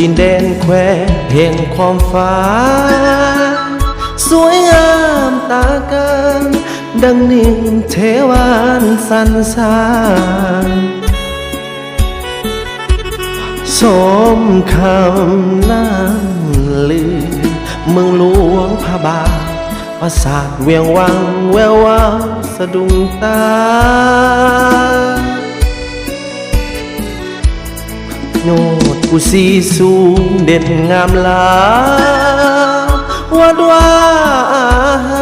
ดินแดนแควแห่งความฟ้า สวยงามตาการดังนิ่งเทวานสันสานสมคำน้ำลือเมืองหลวงพระบาทปราสาทเวียงวังแวววาวสะดุงตา โนดกุสีสูงเด่นงามลาวาดว่าอ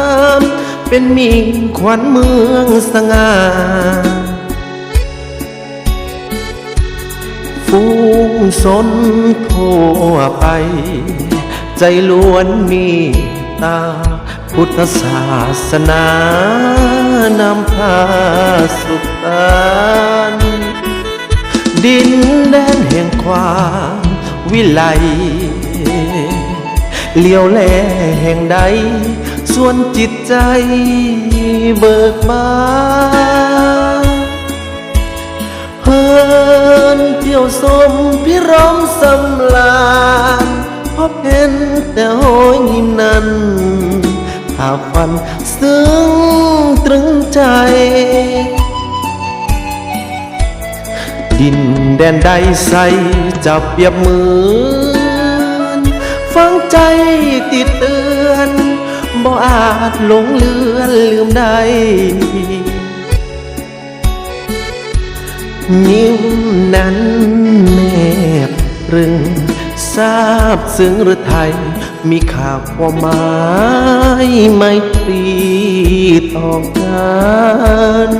ามเป็นมิ่งขวัญเมืองสง่าฟูงสนทั่วไป ใจล้วนมีตา พุทธศาสนานำพาสุขตา ดินแดนแห่งความวิไลเลี้ยวแลแห่งใด ส่วนจิตใจเบิกบานเฮินเที่ยวสมพิรมสำลานพบเห็นแต่โหยยิ้มนั้นภาพฝันซึ้งตรึงใจ ดินแดนใดใสจะเปรียบเหมือนฟังใจติดเตือนบ่อาจหลงเลือนลืมได้ยิ้มนั้นแนบรึงทราบซึ้งหรือไทย มีข่าวความหมายไม่ตรีต่อกัน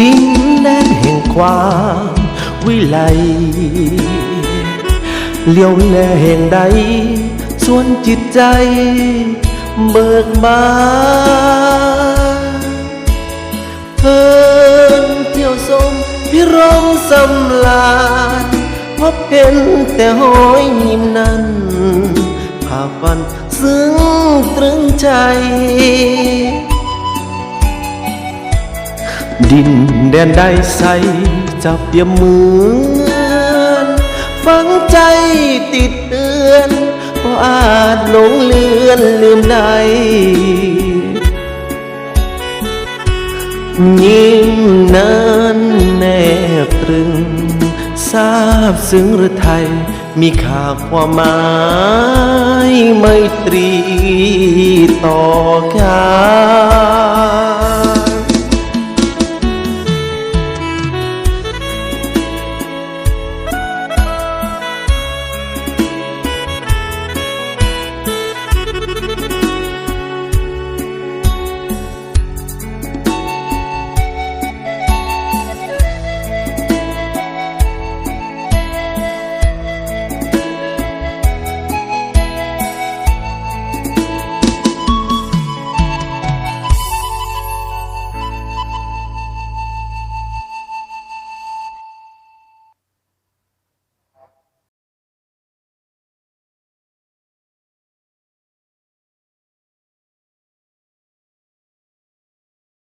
ดินแดนแห่งความวิไลเลี้ยวแลแห่งใด ส่วนจิตใจเบิกบานเพิ่นเที่ยวสมพิรมสำลานพบเห็นแต่หอยยิ้มนั้นภาพฝันซึ้งตรึงใจ ดินแดนใดใสจะเปียบเหมือนฝังใจติดเตือนเพราะอาจหลงเลือนลืมได้ยิ้มนั้นแนบตรึงทราบซึ้งหรือไทย มีค่าความหมายไมตรีต่อกัน